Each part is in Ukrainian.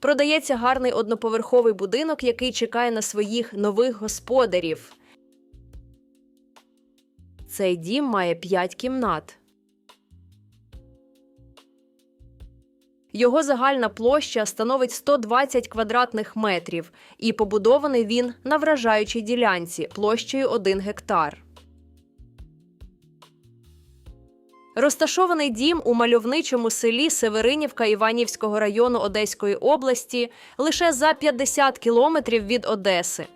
Продається гарний одноповерховий будинок, який чекає на своїх нових господарів. Цей дім має 5 кімнат. Його загальна площа становить 120 квадратних метрів, і побудований він на вражаючій ділянці площею 1 гектар. Розташований дім у мальовничому селі Северинівка Іванівського району Одеської області лише за 50 кілометрів від Одеси.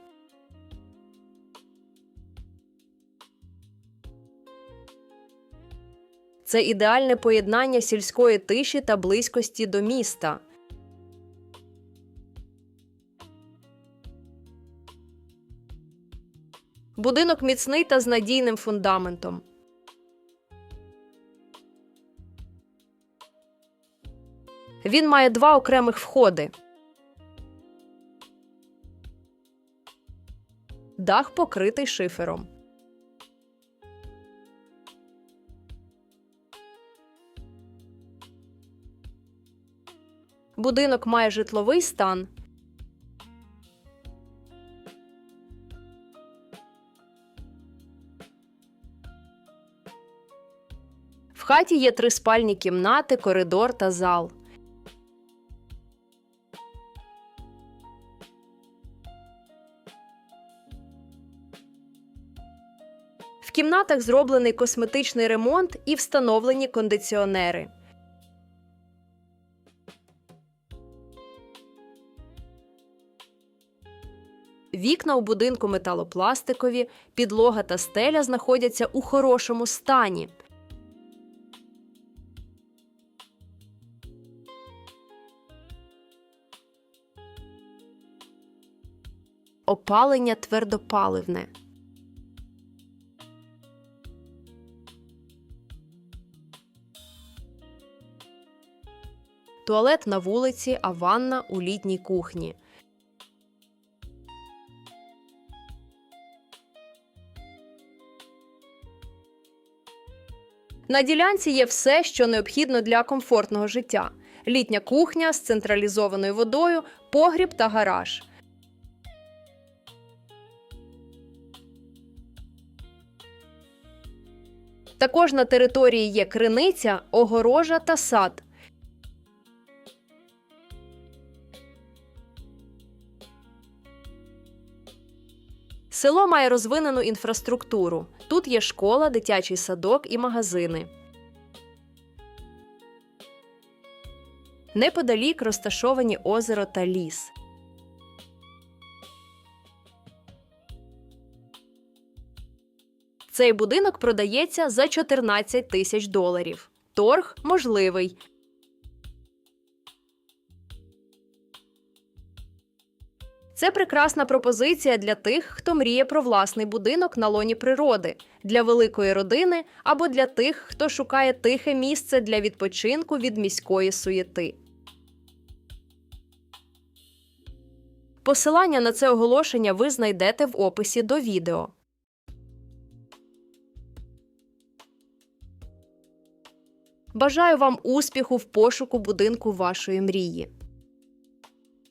Це ідеальне поєднання сільської тиші та близькості до міста. Будинок міцний та з надійним фундаментом. Він має два окремих входи. Дах покритий шифером. Будинок має житловий стан. В хаті є три спальні кімнати, коридор та зал. Кімнатах зроблений косметичний ремонт і встановлені кондиціонери. Вікна у будинку металопластикові, підлога та стеля знаходяться у хорошому стані. Опалення твердопаливне. Туалет на вулиці, а ванна у літній кухні. На ділянці є все, що необхідно для комфортного життя: літня кухня з централізованою водою, погріб та гараж. Також на території є криниця, огорожа та сад. Село має розвинену інфраструктуру. Тут є школа, дитячий садок і магазини. Неподалік розташовані озеро та ліс. Цей будинок продається за 14 тисяч доларів. Торг можливий. Це прекрасна пропозиція для тих, хто мріє про власний будинок на лоні природи, для великої родини або для тих, хто шукає тихе місце для відпочинку від міської суєти. Посилання на це оголошення ви знайдете в описі до відео. Бажаю вам успіху в пошуку будинку вашої мрії.